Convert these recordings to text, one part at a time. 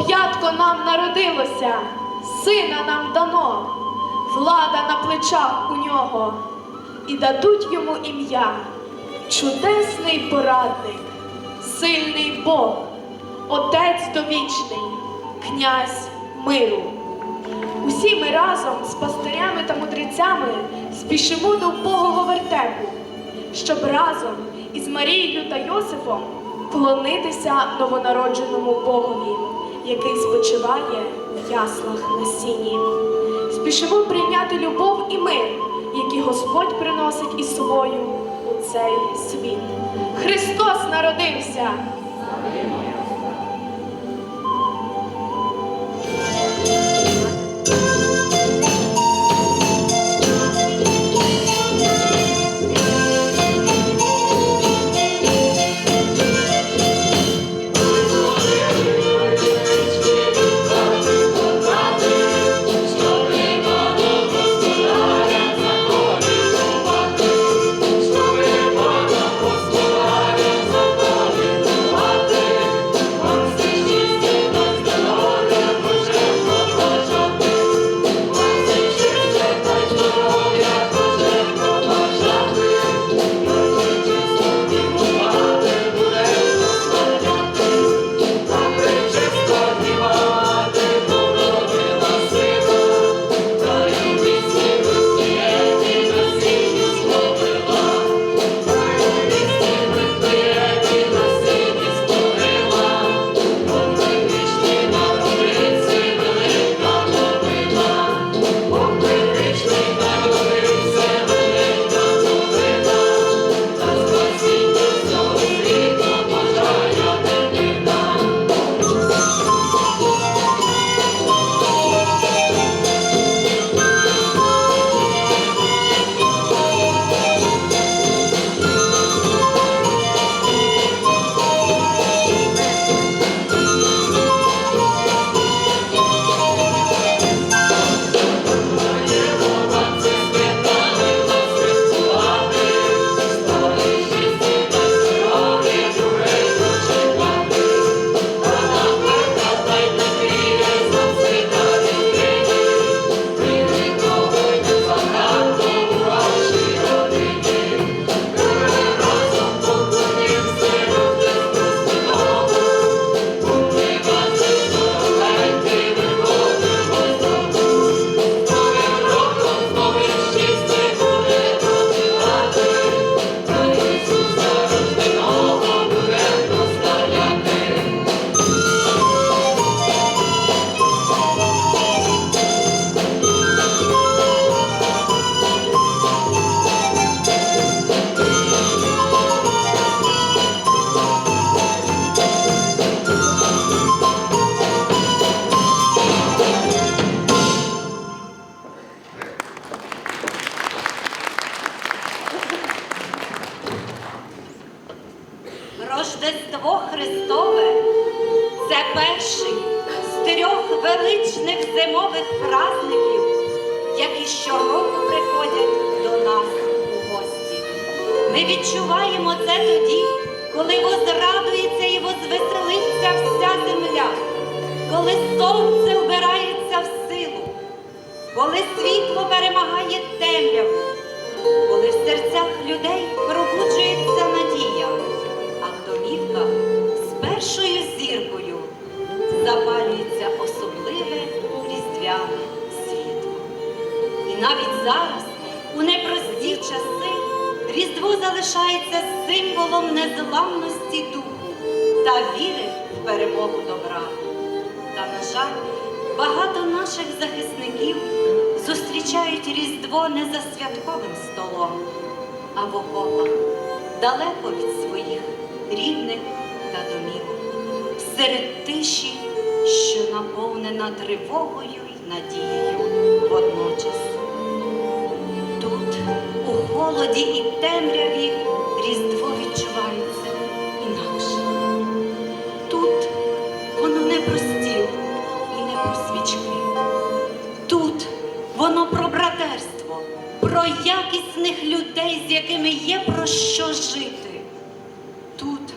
Голуб'ятко нам народилося, сина нам дано, влада на плечах у нього, і дадуть йому ім'я, чудесний порадник, сильний Бог, Отець довічний, князь миру. Усі ми разом з пастирями та мудрецями спішимо до Богого вертепу, щоб разом із Марією та Йосифом клонитися новонародженому Богові, який спочиває в яслах на сіні. Спішимо прийняти любов і мир, які Господь приносить із собою у цей світ. Христос народився! Зимових праздників, які щороку приходять до нас у гості. Ми відчуваємо це тоді, коли возрадується і возвеселиться вся земля, коли сонце вбирається в силу, коли світло перемагає темряву, коли в серцях людей пробуджується надія, а в домівках зараз, у непрості часи, Різдво залишається символом незламності духу та віри в перемогу добра. Та, на жаль, багато наших захисників зустрічають Різдво не за святковим столом, а в окопах, далеко від своїх рідних та домівок, серед тиші, що наповнена тривогою й надією водночас. Холоді і темряві, Різдво відчувається інакше. Тут воно не про стіл і не про свічки. Тут воно про братерство, про якісних людей, з якими є про що жити. Тут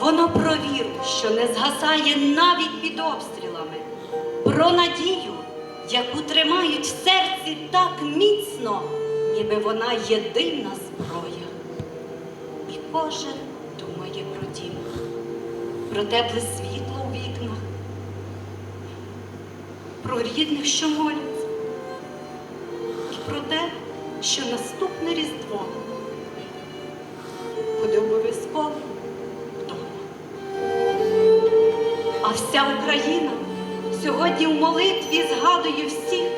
воно про віру, що не згасає навіть під обстрілами, про надію, яку тримають в серці так міцно, ніби вона єдина зброя. І кожен думає про дім, про тепле світло у вікнах, про рідних, що моляться, і про те, що наступне Різдво буде обов'язково вдома. А вся Україна сьогодні в молитві згадує всіх,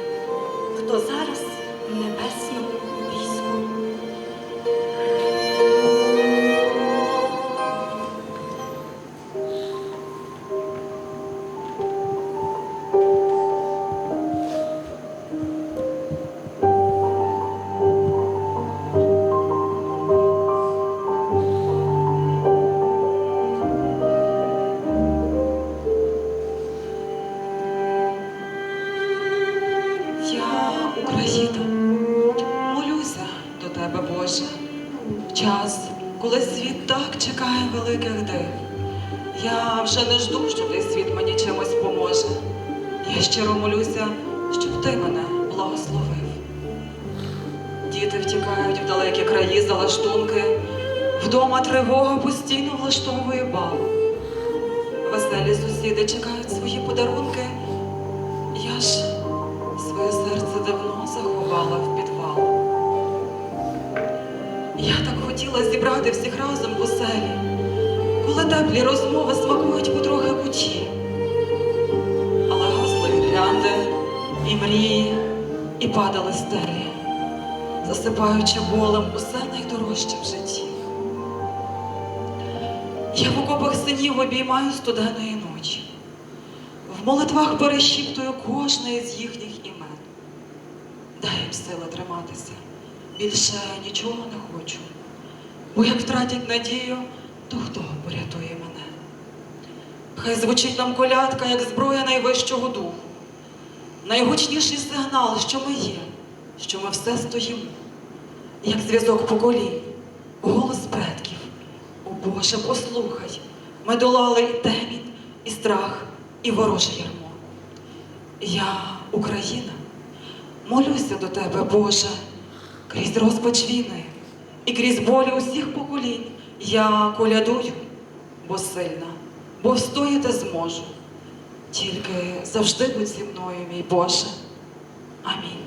Я вже не жду, що той світ мені чимось поможе. Я щиро молюся, щоб ти мене благословив. Діти втікають в далекі краї за лаштунки, вдома тривога постійно влаштовує бал. Веселі сусіди чекають свої подарунки. Я ж своє серце давно заховала в підвал. Я так хотіла зібрати всіх разом в оселі, коли теплі розмови смакують потрохи кучі. Але гасли гірлянди, і мрії, і падали стелі, засипаючи болем усе найдорожче в житті. Я в окопах синів обіймаю студеної ночі. В молитвах перешіптую кожне із їхніх імен. Дай їм сили триматися. Більше нічого не хочу. Бо як втратять надію, то хто порятує мене? Хай звучить нам колядка, як зброя найвищого духу. Найгучніший сигнал, що ми є, що ми все стоїмо, як зв'язок поколінь, голос предків. О Боже, послухай, ми долали і темінь, і страх, і вороже ярмо. Я, Україна, молюся до тебе, Боже, крізь розпач війни і крізь болі усіх поколінь. Я колядую, бо сильна, бо встояти зможу. Тільки завжди будь зі мною, мій Боже. Амінь.